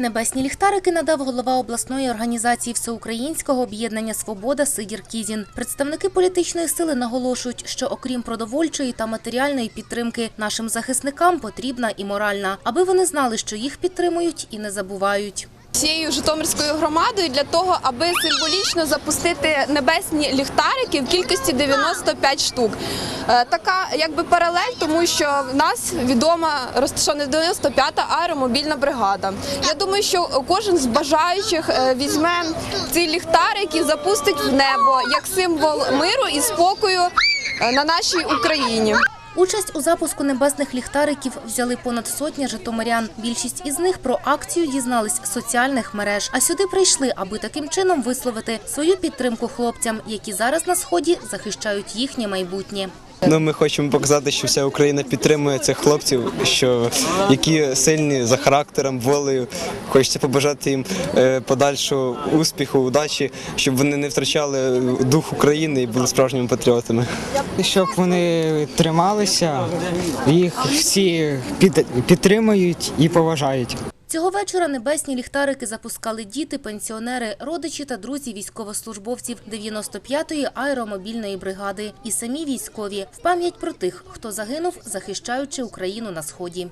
Небесні ліхтарики надав голова обласної організації Всеукраїнського об'єднання Свобода Сидір Кізін. Представники політичної сили наголошують, що окрім продовольчої та матеріальної підтримки нашим захисникам потрібна і моральна, аби вони знали, що їх підтримують і не забувають. Всією Житомирською громадою для того, аби символічно запустити небесні ліхтарики в кількості 95 штук. Е, Така якби паралель, тому що в нас відома розташована 95-та аеромобільна бригада. Я думаю, що кожен з бажаючих е, візьме ці ліхтарики запустить в небо як символ миру і спокою е, на нашій Україні. Участь у запуску небесних ліхтариків взяли понад сотня житомирян. Більшість із них про акцію дізнались з соціальних мереж, а сюди прийшли, аби таким чином висловити свою підтримку хлопцям, які зараз на сході захищають їхнє майбутнє. Ну, ми хочемо показати, що вся Україна підтримує цих хлопців, що які сильні за характером, волею. Хочеться побажати їм е, подальшого успіху, удачі, щоб вони не втрачали дух України і були справжніми патріотами. щоб вони трималися, їх всі під, підтримують і поважають. Цього вечора небесні ліхтарики запускали діти, пенсіонери, родичі та друзі військовослужбовців 95-ї аеромобільної бригади і самі військові в пам'ять про тих, хто загинув, захищаючи Україну на сході.